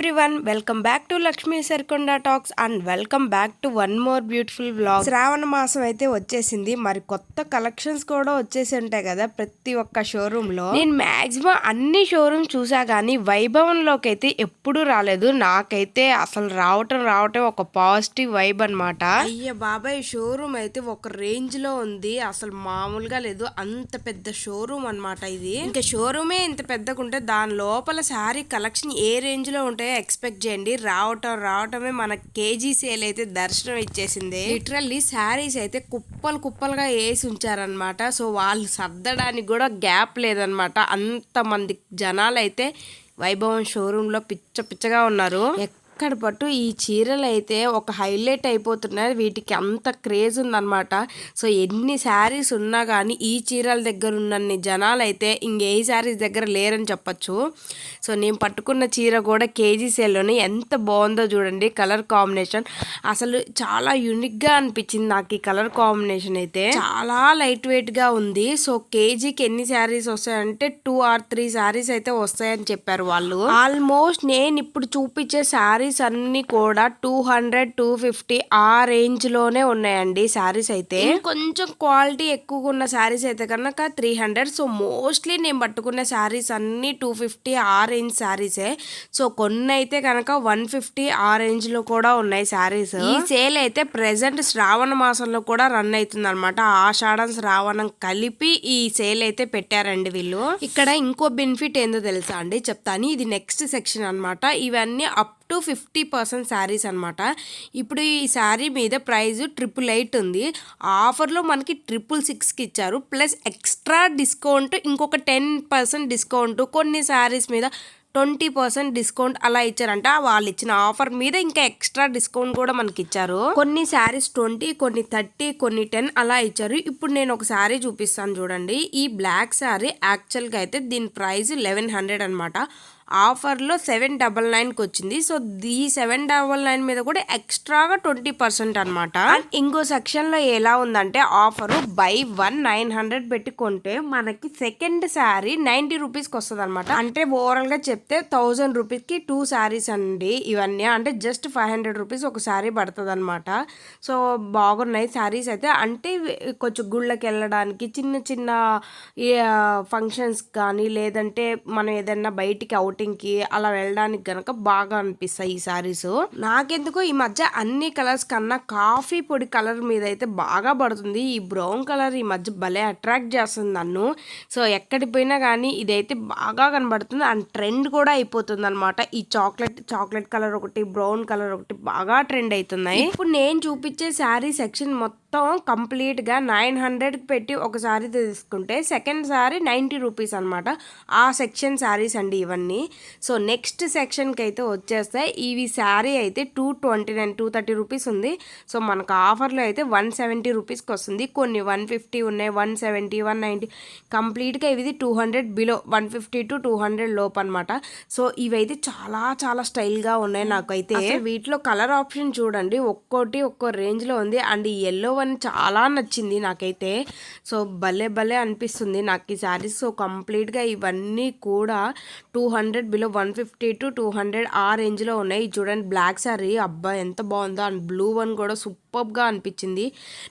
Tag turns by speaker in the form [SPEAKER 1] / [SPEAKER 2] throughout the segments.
[SPEAKER 1] Everyone welcome back to Lakshmi Sarikonda talks and welcome back to one more beautiful vlog Shravana మాసం అయితే వచ్చేసింది. మరి కొత్త collections కూడా వచ్చేసి ఉంటాయి కదా ప్రతి ఒక్క షోరూమ్లో. నేను మాక్సిమం అన్ని షోరూమ్ చూసా కానీ వైభవంలోకి అయితే ఎప్పుడు రాలేదు. నాకైతే అసలు రావటం రావటం ఒక పాజిటివ్ వైబ్ అన్నమాట. అయ్య బాబాయ్ షోరూమ్ అయితే ఒక రేంజ్లో ఉంది. అసలు మామూలుగా లేదు. అంత పెద్ద షోరూమ్ అన్నమాట ఇది. ఇంకా షోరూమే ఇంత పెద్దగా ఉంటే దాని లోపల శారీ కలెక్షన్ ఏ రేంజ్లో ఉంటాయో ఎక్స్పెక్ట్ చేయండి. రావటం రావటమే మన కేజీ సేల్ అయితే దర్శనం ఇచ్చేసింది. లిటరల్లీ శారీస్ అయితే కుప్పలు కుప్పలుగా వేసి ఉంచారనమాట సో వాళ్ళు సర్దడానికి కూడా గ్యాప్ లేదనమాట అంతమంది జనాలు అయితే వైభవం షోరూమ్లో పిచ్చ పిచ్చగా ఉన్నారు. ఎక్కడ పట్టు ఈ చీరలు అయితే ఒక హైలైట్ అయిపోతున్నాయి వీటికి అంత క్రేజ్ ఉందన్నమాట. సో ఎన్ని శారీస్ ఉన్నా కానీ ఈ చీరల దగ్గర ఉన్నన్ని జనాలు అయితే ఇంకే శారీస్ దగ్గర లేరని చెప్పచ్చు. సో నేను పట్టుకున్న చీర కూడా కేజీ సేల్లోనే ఎంత బాగుందో చూడండి కలర్ కాంబినేషన్. అసలు చాలా యూనిక్గా అనిపించింది నాకు ఈ కలర్ కాంబినేషన్ అయితే. చాలా లైట్ వెయిట్గా ఉంది. సో కేజీకి ఎన్ని శారీస్ వస్తాయంటే టూ ఆర్ త్రీ శారీస్ అయితే వస్తాయని చెప్పారు వాళ్ళు. ఆల్మోస్ట్ నేను ఇప్పుడు చూపించే శారీస్ అన్ని కూడా టూ హండ్రెడ్ టూ ఫిఫ్టీ ఆ రేంజ్లోనే ఉన్నాయండి శారీస్ అయితే. కొంచెం క్వాలిటీ ఎక్కువగా ఉన్న శారీస్ అయితే కనుక త్రీ హండ్రెడ్ సో మోస్ట్లీ నేను పట్టుకున్న శారీస్ అన్ని టూ ఫిఫ్టీ ఆ రేంజ్ శారీసే. సో కొన్ని అయితే కనుక వన్ ఫిఫ్టీ ఆ రేంజ్లో కూడా ఉన్నాయి శారీస్. ఈ సేల్ అయితే ప్రెసెంట్ శ్రావణ మాసంలో కూడా రన్ అవుతుంది అనమాట ఆషాఢం శ్రావణం కలిపి ఈ సేల్ అయితే పెట్టారండి వీళ్ళు. ఇక్కడ ఇంకో బెనిఫిట్ ఏందో తెలుసా అండి? చెప్తాను. ఇది నెక్స్ట్ సెక్షన్ అన్నమాట. ఇవన్నీ up to fifty percent sarees అనమాట ఇప్పుడు ఈ శారీ మీద ప్రైస్ ట్రిపుల్ ఎయిట్ ఉంది. ఆఫర్లో మనకి ట్రిపుల్ సిక్స్కి ఇచ్చారు. ప్లస్ ఎక్స్ట్రా డిస్కౌంట్ ఇంకొక టెన్ పర్సెంట్ డిస్కౌంట్ కొన్ని శారీస్ మీద ట్వంటీ పర్సెంట్ డిస్కౌంట్ అలా ఇచ్చారంట. వాళ్ళు ఇచ్చిన ఆఫర్ మీద ఇంకా ఎక్స్ట్రా డిస్కౌంట్ కూడా మనకి ఇచ్చారు. కొన్ని శారీస్ ట్వంటీ కొన్ని థర్టీ కొన్ని టెన్ అలా ఇచ్చారు. ఇప్పుడు నేను ఒక శారీ చూపిస్తాను చూడండి. ఈ బ్లాక్ శారీ యాక్చువల్గా అయితే దీని ప్రైస్ లెవెన్ హండ్రెడ్ అనమాట ఆఫర్లో సెవెన్ డబల్ నైన్కి వచ్చింది సో ఈ సెవెన్ డబల్ నైన్ మీద కూడా ఎక్స్ట్రాగా ట్వంటీ పర్సెంట్ అనమాట ఇంకో సెక్షన్లో ఎలా ఉందంటే offer buy one nine hundred పెట్టి కొంటే మనకి సెకండ్ శారీ నైంటీ రూపీస్కి వస్తుంది అనమాట అంటే ఓవరాల్గా చెప్తే థౌజండ్ రూపీస్కి టూ శారీస్ అండి ఇవన్నీ. అంటే జస్ట్ ఫైవ్ హండ్రెడ్ రూపీస్ ఒక శారీ పడుతుంది అనమాట సో బాగున్నాయి శారీస్ అయితే. అంటే కొంచెం గుళ్ళకి వెళ్ళడానికి చిన్న చిన్న ఫంక్షన్స్ కానీ లేదంటే మనం ఏదైనా బయటికి అవుట్ కి అలా వెళ్ళడానికి గనక బాగా అనిపిస్తాయి ఈ సారీస్. నాకెందుకో ఈ మధ్య అన్ని కలర్స్ కన్నా కాఫీ పొడి కలర్ మీద అయితే బాగా పడుతుంది. ఈ బ్రౌన్ కలర్ ఈ మధ్య భలే అట్రాక్ట్ చేస్తుంది నన్ను. సో ఎక్కడికి పోయినా కానీ ఇదైతే బాగా కనబడుతుంది. అండ్ ట్రెండ్ కూడా అయిపోతుంది అనమాట ఈ చాక్లెట్ చాక్లెట్ కలర్ ఒకటి బ్రౌన్ కలర్ ఒకటి బాగా ట్రెండ్ అవుతున్నాయి. ఇప్పుడు నేను చూపించే శారీ సెక్షన్ మొత్తం మొత్తం కంప్లీట్గా నైన్ హండ్రెడ్కి పెట్టి ఒక శారీ తీసుకుంటే సెకండ్ శారీ నైంటీ రూపీస్ అనమాట ఆ సెక్షన్ శారీస్ అండి ఇవన్నీ. సో నెక్స్ట్ సెక్షన్కి అయితే వచ్చేస్తే ఇవి శారీ అయితే two twenty nine two thirty rupees ఉంది. సో మనకు ఆఫర్లో అయితే వన్ సెవెంటీ రూపీస్కి వస్తుంది. కొన్ని వన్ ఫిఫ్టీ ఉన్నాయి వన్ సెవెంటీ వన్ నైంటీ కంప్లీట్గా ఇది two hundred below one fifty to two hundred లోపు అనమాట సో ఇవైతే చాలా చాలా స్టైల్గా ఉన్నాయి నాకైతే. వీటిలో కలర్ ఆప్షన్ చూడండి. ఒక్కోటి ఒక్కో రేంజ్లో ఉంది. అండ్ ఈ ఎల్లో వన్ చాలా నచ్చింది నాకైతే. సో భలే భలే అనిపిస్తుంది. నాకు ఈ శారీస్ సో కంప్లీట్గా ఇవన్నీ కూడా two hundred below one fifty to two hundred ఆ రేంజ్లో ఉన్నాయి. చూడండి బ్లాక్ శారీ అబ్బా ఎంత బాగుందో. అండ్ బ్లూ వన్ కూడా సూపర్గా అనిపించింది.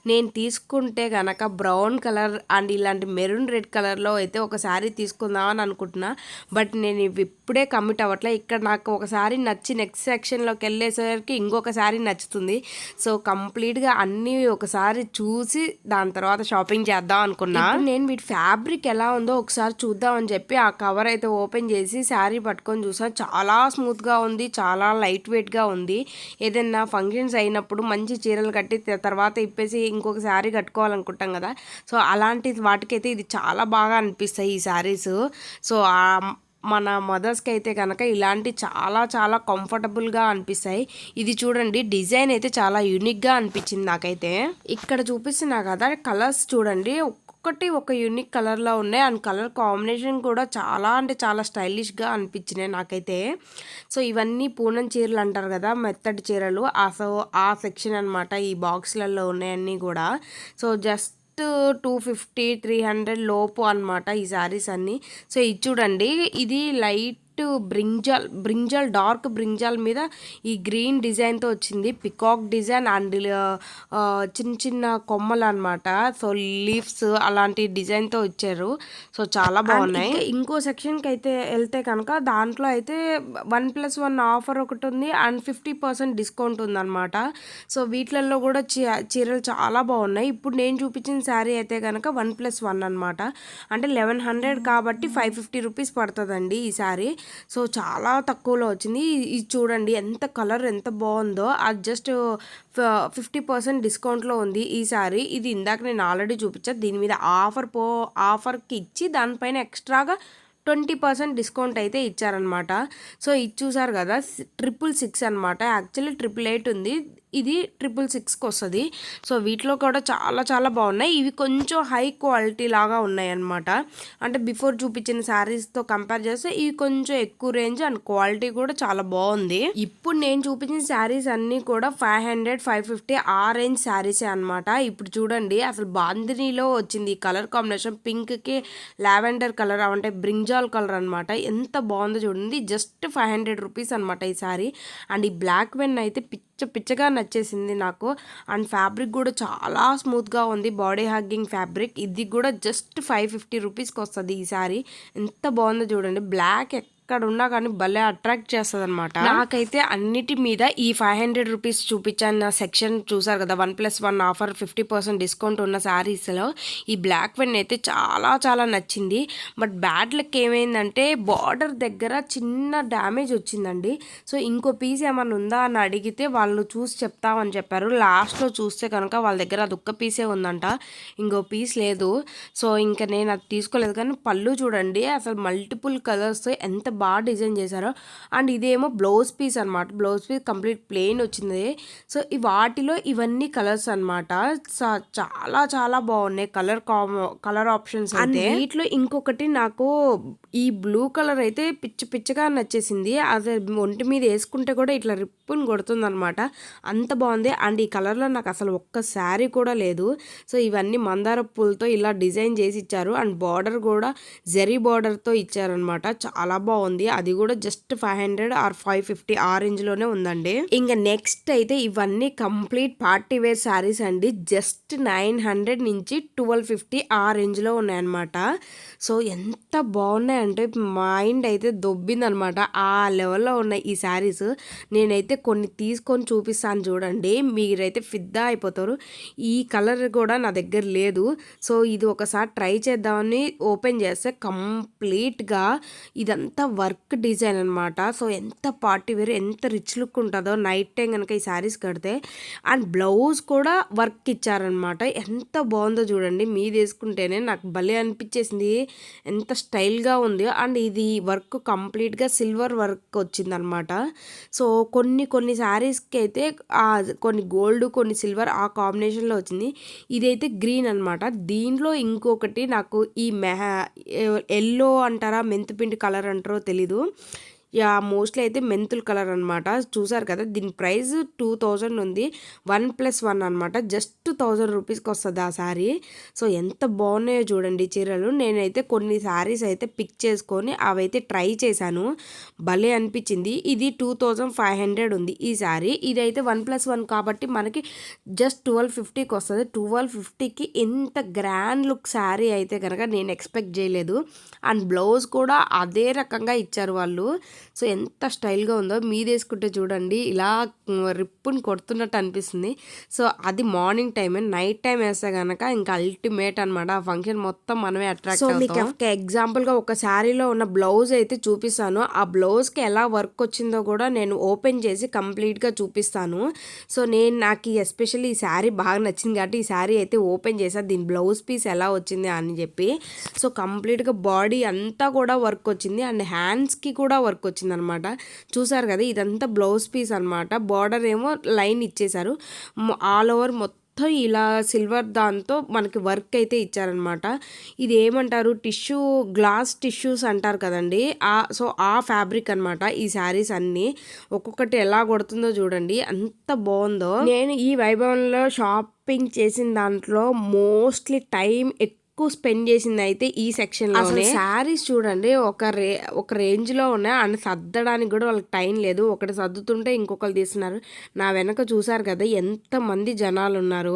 [SPEAKER 1] నేను తీసుకుంటే కనుక బ్రౌన్ కలర్ అండ్ ఇలాంటి మెరూన్ రెడ్ కలర్లో అయితే ఒక శారీ తీసుకుందామని అనుకుంటున్నా. బట్ నేను ఇవి ఇప్పుడే కమిట్ అవ్వట్లే. ఇక్కడ నాకు ఒక శారీ నచ్చి నెక్స్ట్ సెక్షన్లోకి వెళ్ళేసరికి ఇంకొక శారీ నచ్చుతుంది. సో కంప్లీట్గా అన్నీ ఒకసారి చూసి దాని తర్వాత షాపింగ్ చేద్దాం అనుకున్నా. నేను వీటి ఫ్యాబ్రిక్ ఎలా ఉందో ఒకసారి చూద్దామని చెప్పి ఆ కవర్ అయితే ఓపెన్ చేసి శారీ పట్టుకొని చూసాను చాలా స్మూత్గా ఉంది చాలా లైట్ వెయిట్గా ఉంది. ఏదైనా ఫంక్షన్స్ అయినప్పుడు మంచి చీరలు కట్టి తర్వాత ఇప్పేసి ఇంకొక శారీ కట్టుకోవాలనుకుంటాం కదా. సో అలాంటి వాటికైతే ఇది చాలా బాగా అనిపిస్తాయి ఈ శారీస్. సో మన మదర్స్కి అయితే కనుక ఇలాంటి చాలా చాలా కంఫర్టబుల్గా అనిపిస్తాయి. ఇది చూడండి డిజైన్ అయితే చాలా యూనిక్గా అనిపించింది నాకైతే. ఇక్కడ చూపిస్తున్నా కదా కలర్స్ చూడండి ఒక్కొక్కటి ఒక యూనిక్ కలర్లో ఉన్నాయి. అండ్ కలర్ కాంబినేషన్ కూడా చాలా అంటే చాలా స్టైలిష్గా అనిపించినాయి నాకైతే. సో ఇవన్నీ పూనం చీరలు అంటారు కదా మెత్తటి చీరలు. ఆ సో ఆ సెక్షన్ అనమాట ఈ బాక్స్లలో ఉన్నాయన్నీ కూడా. So just two fifty three hundred లోపు అనమాట ఈ శారీస్ అన్నీ. సో ఇది చూడండి ఇది light light brinjal brinjal dark brinjal మీద ఈ గ్రీన్ డిజైన్తో వచ్చింది. పికాక్ డిజైన్ అండ్ చిన్న చిన్న కొమ్మలు అనమాట సో లీవ్స్ అలాంటి డిజైన్తో ఇచ్చారు. సో చాలా బాగున్నాయి. ఇంకో సెక్షన్కి అయితే వెళ్తే కనుక దాంట్లో అయితే వన్ ప్లస్ వన్ ఆఫర్ ఒకటి ఉంది అండ్ ఫిఫ్టీ పర్సెంట్ డిస్కౌంట్ ఉందన్నమాట. సో వీటిలలో కూడా చీ- చీరలు చాలా బాగున్నాయి. ఇప్పుడు నేను చూపించిన శారీ అయితే కనుక వన్ ప్లస్ వన్ అనమాట అంటే లెవెన్ హండ్రెడ్ కాబట్టి ఫైవ్ ఫిఫ్టీ రూపీస్ పడుతుందండి ఈ శారీ. సో చాలా తక్కువలో వచ్చింది. ఇది చూడండి ఎంత కలర్ ఎంత బాగుందో. అది జస్ట్ ఫిఫ్టీ పర్సెంట్ డిస్కౌంట్లో ఉంది ఈ ఇది ఇందాక నేను ఆల్రెడీ చూపించాను దీని మీద ఆఫర్ పో ఆఫర్కి ఇచ్చి దానిపైన ఎక్స్ట్రాగా ట్వంటీ పర్సెంట్ డిస్కౌంట్ అయితే ఇచ్చారనమాట సో ఇది చూసారు కదా ట్రిపుల్ సిక్స్ అనమాట యాక్చువల్లీ ట్రిపుల్ ఎయిట్ ఉంది. ఇది ట్రిపుల్ సిక్స్కి వస్తుంది. సో వీటిలో కూడా చాలా చాలా బాగున్నాయి. ఇవి కొంచెం హై క్వాలిటీ లాగా ఉన్నాయి అనమాట అంటే బిఫోర్ చూపించిన శారీస్తో కంపేర్ చేస్తే ఇవి కొంచెం ఎక్కువ రేంజ్ అండ్ క్వాలిటీ కూడా చాలా బాగుంది. ఇప్పుడు నేను చూపించిన శారీస్ అన్నీ కూడా ఫైవ్ హండ్రెడ్ ఫైవ్ ఫిఫ్టీ ఆ రేంజ్ శారీసే అనమాట ఇప్పుడు చూడండి అసలు బాందినీలో వచ్చింది ఈ కలర్ కాంబినేషన్ పింక్కి లావెండర్ కలర్ అంటే బ్రింజాల్ కలర్ అనమాట ఎంత బాగుందో చూడండి. జస్ట్ ఫైవ్ హండ్రెడ్ రూపీస్ అనమాట ఈ శారీ అండ్ ఈ బ్లాక్ వెన్ అయితే పిచ్చ పిచ్చగా నచ్చేసింది నాకు. అండ్ ఫ్యాబ్రిక్ కూడా చాలా స్మూత్గా ఉంది. Body hugging fabric. ఇది కూడా జస్ట్ ఫైవ్ ఫిఫ్టీ రూపీస్కి వస్తుంది ఈ శారీ. ఎంత బాగుందో చూడండి. బ్లాక్ ఎక్కడ ఉన్నా కానీ భలే అట్రాక్ట్ చేస్తుంది అనమాట నాకైతే అన్నిటి మీద ఈ ఫైవ్ హండ్రెడ్ రూపీస్ చూపించిన. సెక్షన్ చూసారు కదా one plus one offer fifty percent discount ఉన్న శారీస్లో. ఈ బ్లాక్ పెన్ అయితే చాలా చాలా నచ్చింది. బట్ బ్యాడ్ లక్ ఏమైందంటే బార్డర్ దగ్గర చిన్న డ్యామేజ్ వచ్చిందండి. సో ఇంకో పీస్ ఏమైనా ఉందా అని అడిగితే వాళ్ళు చూసి చెప్తామని చెప్పారు. లాస్ట్లో చూస్తే కనుక వాళ్ళ దగ్గర అది ఒక్క పీసే ఉందంట. ఇంకో పీస్ లేదు. సో ఇంకా నేను అది తీసుకోలేదు. కానీ పళ్ళు చూడండి అసలు మల్టిపుల్ కలర్స్ ఎంత బాగా డిజైన్ చేశారు. అండ్ ఇదేమో బ్లౌజ్ పీస్ అనమాట బ్లౌజ్ పీస్ కంప్లీట్ ప్లెయిన్ వచ్చింది. సో ఈ వాటిలో ఇవన్నీ కలర్స్ అనమాట చాలా చాలా బాగున్నాయి. కలర్ కలర్ ఆప్షన్స్ అంటే వీటిలో ఇంకొకటి నాకు ఈ బ్లూ కలర్ అయితే పిచ్చి పిచ్చగా నచ్చేసింది. అది ఒంటి మీద వేసుకుంటే కూడా ఇట్లా రిప్పుని కొడుతుందనమాట అంత బాగుంది. అండ్ ఈ కలర్లో నాకు అసలు ఒక్క శారీ కూడా లేదు. సో ఇవన్నీ మందార పూలతో ఇలా డిజైన్ చేసి ఇచ్చారు. అండ్ బార్డర్ కూడా జరీ బార్డర్తో ఇచ్చారనమాట చాలా బాగుంది. అది కూడా just five hundred or five fifty ఆ రేంజ్లోనే ఉందండి. ఇంకా నెక్స్ట్ అయితే ఇవన్నీ కంప్లీట్ పార్టీ వేర్ శారీస్ అండి. జస్ట్ నైన్ హండ్రెడ్ నుంచి ట్వెల్వ్ ఫిఫ్టీ ఆ రేంజ్లో ఉన్నాయన్నమాట. సో ఎంత బాగున్నాయి అంటే మైండ్ అయితే దొబ్బిందనమాట. ఆ లెవెల్లో ఉన్నాయి ఈ శారీస్ నేనైతే కొన్ని తీసుకొని చూపిస్తాను చూడండి. మీరైతే ఫిద్దా అయిపోతారు. ఈ కలర్ కూడా నా దగ్గర లేదు. సో ఇది ఒకసారి ట్రై చేద్దామని ఓపెన్ చేస్తే కంప్లీట్గా ఇదంతా వర్క్ డిజైన్ అనమాట. సో ఎంత పార్టీ వేర్ ఎంత రిచ్ లుక్ ఉంటుందో నైట్ టైం కనుక ఈ శారీస్ కడితే. అండ్ బ్లౌజ్ కూడా వర్క్ ఇచ్చారనమాట. ఎంత బాగుందో చూడండి. మీది వేసుకుంటేనే నాకు భలే అనిపించేసింది. ఎంత స్టైల్గా ఉంది అండ్ ఇది వర్క్ కంప్లీట్గా సిల్వర్ వర్క్ వచ్చిందనమాట సో కొన్ని కొన్ని శారీస్కి అయితే కొన్ని గోల్డ్ కొన్ని సిల్వర్ ఆ కాంబినేషన్లో వచ్చింది. ఇదైతే గ్రీన్ అనమాట దీంట్లో ఇంకొకటి నాకు ఈ మెహ ఎల్లో అంటారా మెంతిపిండి కలర్ అంటారో తెలీదు. యా మోస్ట్లీ అయితే మెంతుల్ కలర్ అనమాట చూసారు కదా దీని ప్రైస్ టూ థౌజండ్ ఉంది. వన్ ప్లస్ వన్ అనమాట జస్ట్ థౌజండ్ రూపీస్కి వస్తుంది ఆ శారీ. సో ఎంత బాగున్నాయో చూడండి చీరలు. నేనైతే కొన్ని శారీస్ అయితే పిక్ చేసుకొని అవైతే ట్రై చేశాను. భలే అనిపించింది. ఇది టూ థౌజండ్ ఫైవ్ హండ్రెడ్ ఉంది ఈ శారీ. ఇదైతే వన్ ప్లస్ వన్ కాబట్టి మనకి జస్ట్ ట్వెల్వ్ ఫిఫ్టీకి వస్తుంది. ట్వెల్వ్ ఫిఫ్టీకి ఎంత గ్రాండ్ లుక్ శారీ అయితే కనుక నేను ఎక్స్పెక్ట్ చేయలేదు. అండ్ బ్లౌజ్ కూడా అదే రకంగా ఇచ్చారు వాళ్ళు. సో ఎంత స్టైల్గా ఉందో మీది వేసుకుంటే చూడండి ఇలా రిప్పుని కొడుతున్నట్టు అనిపిస్తుంది. సో అది మార్నింగ్ టైం నైట్ టైం వేస్తే కనుక ఇంకా అల్టిమేట్ అనమాట ఆ ఫంక్షన్ మొత్తం మనమే అట్రాక్ట్ సో మీకు ఎగ్జాంపుల్గా ఒక శారీలో ఉన్న బ్లౌజ్ అయితే చూపిస్తాను. ఆ బ్లౌజ్కి ఎలా వర్క్ వచ్చిందో కూడా నేను ఓపెన్ చేసి కంప్లీట్గా చూపిస్తాను. సో నేను నాకు ఎస్పెషల్లీ ఈ శారీ బాగా నచ్చింది కాబట్టి ఈ శారీ అయితే ఓపెన్ చేసా. దీని బ్లౌజ్ పీస్ ఎలా వచ్చింది అని చెప్పి. సో కంప్లీట్గా బాడీ అంతా కూడా వర్క్ వచ్చింది. అండ్ హ్యాండ్స్కి కూడా వర్క్ వచ్చిందనమాట. చూసారు కదా ఇదంతా బ్లౌజ్ పీస్ అనమాట. బార్డర్ ఏమో లైన్ ఇచ్చేశారు. ఆల్ ఓవర్ మొత్తం ఇలా సిల్వర్ దాంతో మనకి వర్క్ అయితే ఇచ్చారనమాట. ఇది ఏమంటారు? టిష్యూ గ్లాస్ టిష్యూస్ అంటారు కదండి. ఆ సో ఆ ఫ్యాబ్రిక్ అనమాట ఈ శారీస్ అన్నీ. ఒక్కొక్కటి ఎలా కొడుతుందో చూడండి. అంత బాగుందో. నేను ఈ వైభవంలో షాపింగ్ చేసిన దాంట్లో మోస్ట్లీ టైం ఎక్కువ ఎక్కువ స్పెండ్ చేసింది అయితే ఈ సెక్షన్లో శారీస్ చూడండి ఒక రే ఒక రేంజ్లో ఉన్నాయి. అండ్ సర్దడానికి కూడా వాళ్ళకి టైం లేదు. ఒకటి సర్దుతుంటే ఇంకొకరు తీస్తున్నారు. నా వెనక చూసారు కదా ఎంత మంది జనాలు ఉన్నారు.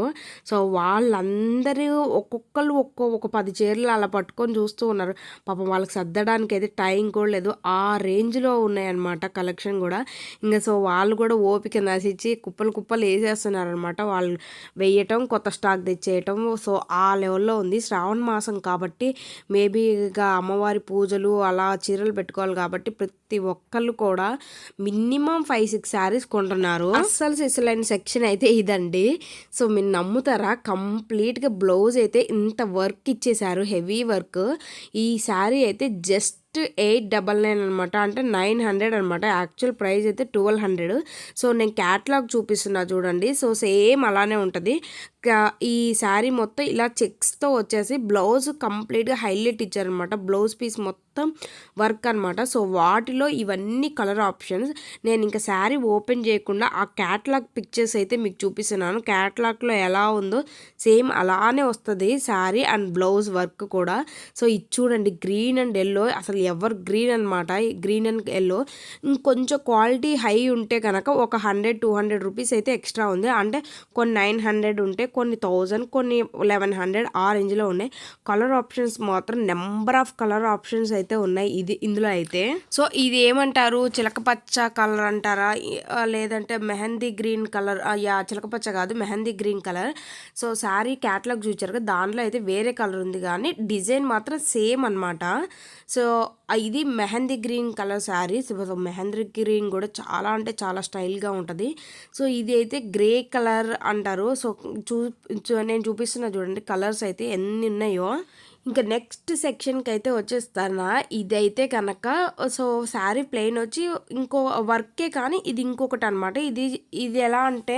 [SPEAKER 1] సో వాళ్ళందరూ ఒక్కొక్కరు ఒక్కో ఒక పది చీరలు అలా పట్టుకొని చూస్తూ ఉన్నారు. పాపం వాళ్ళకి సర్దడానికి అయితే టైం కూడా లేదు. ఆ రేంజ్లో ఉన్నాయన్నమాట కలెక్షన్ కూడా. ఇంకా సో వాళ్ళు కూడా ఓపిక నశించి కుప్పలు కుప్పలు వేసేస్తున్నారు అనమాట వాళ్ళు వేయటం కొత్త స్టాక్ తెచ్చేయటం. సో ఆ లెవెల్లో ఉంది. శ్రావణ మాసం కాబట్టి మేబీ ఇక అమ్మవారి పూజలు అలా చీరలు పెట్టుకోవాలి కాబట్టి ప్రతి ఒక్కళ్ళు కూడా మినిమం ఫైవ్ సిక్స్ శారీస్ కొంటున్నారు. అస్సలు సిసలైన సెక్షన్ అయితే ఇదండి. సో మీరు నమ్ముతారా? కంప్లీట్గా బ్లౌజ్ అయితే ఇంత వర్క్ ఇచ్చేసారు హెవీ వర్క్. ఈ శారీ అయితే జస్ట్ ఎయిట్ డబల్ నైన్ అనమాట అంటే నైన్ హండ్రెడ్ అనమాట యాక్చువల్ ప్రైస్ అయితే ట్వెల్వ్ హండ్రెడ్. సో నేను క్యాట్లాగ్ చూపిస్తున్నా చూడండి. సో సేమ్ అలానే ఉంటుంది. ఈ శారీ మొత్తం ఇలా చెక్స్తో వచ్చేసి బ్లౌజ్ కంప్లీట్గా హైలైట్ ఇచ్చారనమాట బ్లౌజ్ పీస్ మొత్తం మొత్తం వర్క్ అనమాట సో వాటిలో ఇవన్నీ కలర్ ఆప్షన్స్. నేను ఇంకా శారీ ఓపెన్ చేయకుండా ఆ క్యాట్లాగ్ పిక్చర్స్ అయితే మీకు చూపిస్తున్నాను. క్యాట్లాగ్లో ఎలా ఉందో సేమ్ అలానే వస్తుంది శారీ అండ్ బ్లౌజ్ వర్క్ కూడా. సో ఇది చూడండి గ్రీన్ అండ్ ఎల్లో. అసలు ఎవర్ గ్రీన్ అనమాట గ్రీన్ అండ్ ఎల్లో. ఇంకొంచెం క్వాలిటీ హై ఉంటే కనుక ఒక హండ్రెడ్ టూ హండ్రెడ్ రూపీస్ అయితే ఎక్స్ట్రా ఉంది. అంటే కొన్ని నైన్ హండ్రెడ్ ఉంటే కొన్ని థౌజండ్ కొన్ని లెవెన్ హండ్రెడ్ ఆ రేంజ్లో ఉన్నాయి. కలర్ ఆప్షన్స్ మాత్రం నెంబర్ ఆఫ్ కలర్ ఆప్షన్స్ అయితే అయితే ఉన్నాయి. ఇది ఇందులో అయితే. సో ఇది ఏమంటారు? చిలకపచ్చ కలర్ అంటారా? లేదంటే మెహందీ గ్రీన్ కలర్ యా చిలకపచ్చ కాదు mehndi green colour. So saree catalogue చూచారు కదా దాంట్లో అయితే వేరే కలర్ ఉంది కానీ డిజైన్ మాత్రం సేమ్ అనమాట సో ఇది mehndi green colour sari. So mehndi green కూడా చాలా అంటే చాలా స్టైల్గా ఉంటుంది. సో ఇది అయితే గ్రే కలర్ అంటారు. సో చూ నేను చూపిస్తున్నా చూడండి కలర్స్ అయితే ఎన్ని ఉన్నాయో. ఇంకా నెక్స్ట్ సెక్షన్కి అయితే వచ్చేస్తానా? ఇదైతే కనుక సో శారీ ప్లెయిన్ వచ్చి ఇంకో వర్కే కానీ ఇది ఇంకొకటి అనమాట ఇది ఇది ఎలా అంటే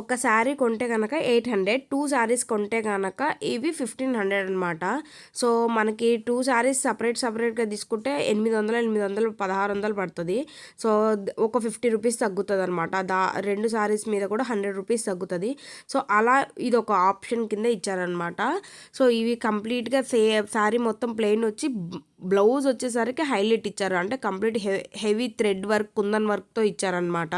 [SPEAKER 1] ఒక శారీ కొంటే కనుక ఎయిట్ హండ్రెడ్ టూ శారీస్ కొంటే కనుక ఇవి ఫిఫ్టీన్ హండ్రెడ్ అనమాట. సో మనకి టూ శారీస్ సపరేట్ సపరేట్గా తీసుకుంటే ఎనిమిది వందలు ఎనిమిది వందలు పదహారు వందలు పడుతుంది. సో ఒక ఫిఫ్టీ రూపీస్ తగ్గుతుంది అనమాట దా రెండు శారీస్ మీద కూడా హండ్రెడ్ రూపీస్ తగ్గుతుంది. సో అలా ఇది ఒక ఆప్షన్ కింద ఇచ్చారనమాట. సో ఇవి కంప్లీట్గా సేమ్ శారీ మొత్తం ప్లెయిన్ వచ్చి బ్లౌజ్ వచ్చేసరికి హైలైట్ ఇచ్చారు. అంటే complete heavy thread work kundan వర్క్తో ఇచ్చారనమాట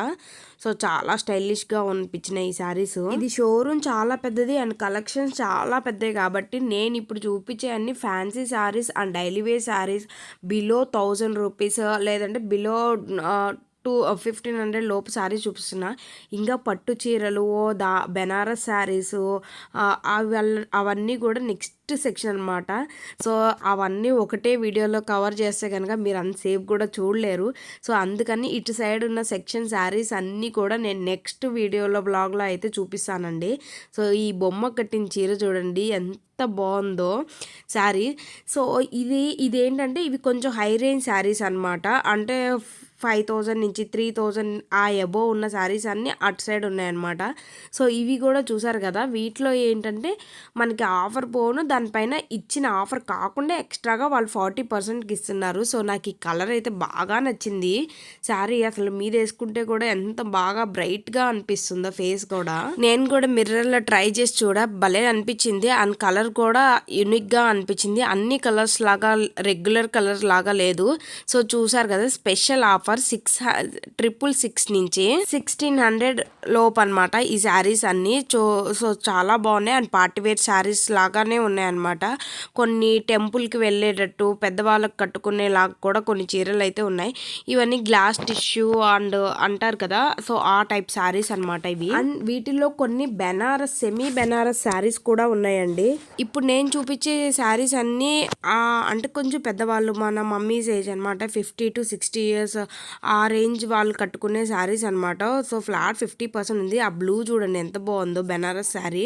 [SPEAKER 1] సో చాలా స్టైలిష్గా అనిపించినాయి ఈ శారీస్ ఇది షోరూమ్ చాలా పెద్దది అండ్ కలెక్షన్స్ చాలా పెద్దవి కాబట్టి నేను ఇప్పుడు చూపించే అన్ని fancy saris and daily wear saris below thousand rupees లేదంటే బిలో టూ ఫిఫ్టీన్ హండ్రెడ్ లోపు శారీస్ చూపిస్తున్నా. ఇంకా పట్టు చీరలు దా బెనారస్ శారీస్ అవన్నీ కూడా నెక్స్ట్ సెక్షన్ అనమాట సో అవన్నీ ఒకటే వీడియోలో కవర్ చేస్తే కనుక మీరు అంత సేఫ్ కూడా చూడలేరు. సో అందుకని ఇటు సైడ్ ఉన్న సెక్షన్ శారీస్ అన్నీ కూడా నేను నెక్స్ట్ వీడియోలో బ్లాగ్లో అయితే చూపిస్తానండి. సో ఈ బొమ్మ కట్టిన చీర చూడండి ఎంత బాగుందో శారీ సో ఇది ఇదేంటంటే ఇవి కొంచెం హై రేంజ్ శారీస్ అనమాట అంటే ఫైవ్ థౌజండ్ నుంచి త్రీ థౌజండ్ ఆ అబోవ్ ఉన్న శారీస్ అన్నీ అటు సైడ్ ఉన్నాయన్నమాట. సో ఇవి కూడా చూసారు కదా వీటిలో ఏంటంటే మనకి ఆఫర్ పోను దానిపైన ఇచ్చిన ఆఫర్ కాకుండా ఎక్స్ట్రాగా వాళ్ళు ఫార్టీ పర్సెంట్కి ఇస్తున్నారు. సో నాకు ఈ కలర్ అయితే బాగా నచ్చింది. శారీ అసలు మీరు వేసుకుంటే కూడా ఎంత బాగా బ్రైట్గా అనిపిస్తుందో ఫేస్ కూడా. నేను కూడా మిర్రర్లో ట్రై చేసి చూడ భలే అనిపించింది. అండ్ కలర్ కూడా యూనిక్గా అనిపించింది. అన్ని కలర్స్ లాగా రెగ్యులర్ కలర్ లాగా లేదు. సో చూసారు కదా special offer offer six triple six నుంచి సిక్స్టీన్ హండ్రెడ్ లోపు అనమాట ఈ శారీస్ అన్ని చో సో చాలా బాగున్నాయి. అండ్ పార్టీ వేర్ శారీస్ లాగానే ఉన్నాయి అనమాట కొన్ని టెంపుల్కి వెళ్ళేటట్టు పెద్దవాళ్ళకి కట్టుకునేలాగా కూడా కొన్ని చీరలు అయితే ఉన్నాయి. ఇవన్నీ గ్లాస్ టిష్యూ అండ్ అంటారు కదా సో ఆ టైప్ శారీస్ అనమాట ఇవి. అండ్ వీటిలో కొన్ని బెనారస్ సెమీ బెనారస్ శారీస్ కూడా ఉన్నాయండి. ఇప్పుడు నేను చూపించే శారీస్ అన్నీ అంటే కొంచెం పెద్దవాళ్ళు మన మమ్మీస్ ఏజ్ అనమాట ఫిఫ్టీ టు సిక్స్టీ ఇయర్స్ ఆ రేంజ్ వాళ్ళు కట్టుకునే శారీస్ అనమాట సో ఫ్లాట్ ఫిఫ్టీ పర్సెంట్ ఉంది. ఆ బ్లూ చూడండి ఎంత బాగుందో బెనారస్ శారీ.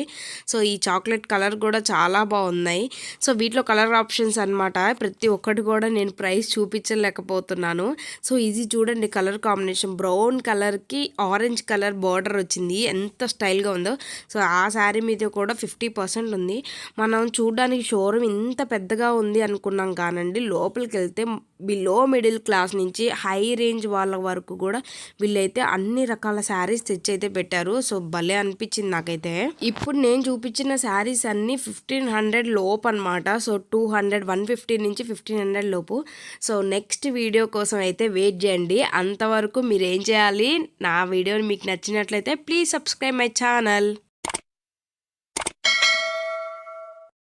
[SPEAKER 1] సో ఈ చాక్లెట్ కలర్ కూడా చాలా బాగున్నాయి. సో వీటిలో కలర్ ఆప్షన్స్ అనమాట ప్రతి ఒక్కటి కూడా నేను ప్రైస్ చూపించలేకపోతున్నాను. సో ఇది చూడండి కలర్ కాంబినేషన్. బ్రౌన్ కలర్కి ఆరెంజ్ కలర్ బార్డర్ వచ్చింది. ఎంత స్టైల్గా ఉందో. సో ఆ శారీ మీద కూడా ఫిఫ్టీ పర్సెంట్ ఉంది. మనం చూడడానికి షోరూమ్ ఇంత పెద్దగా ఉంది అనుకున్నాం కానండి లోపలికి వెళ్తే బిలో మిడిల్ క్లాస్ నుంచి హై రేంజ్ వాళ్ళ వరకు కూడా వీళ్ళైతే అన్ని రకాల శారీస్ తెచ్చి అయితే పెట్టారు. సో భలే అనిపించింది నాకైతే. ఇప్పుడు నేను చూపించిన శారీస్ అన్ని ఫిఫ్టీన్ హండ్రెడ్ లోపు అనమాట so two hundred one fifty నుంచి ఫిఫ్టీన్ హండ్రెడ్ లోపు. సో నెక్స్ట్ వీడియో కోసం అయితే వెయిట్ చేయండి. అంతవరకు మీరు ఏం చేయాలి? నా వీడియో మీకు నచ్చినట్లయితే ప్లీజ్ సబ్స్క్రైబ్ మై ఛానల్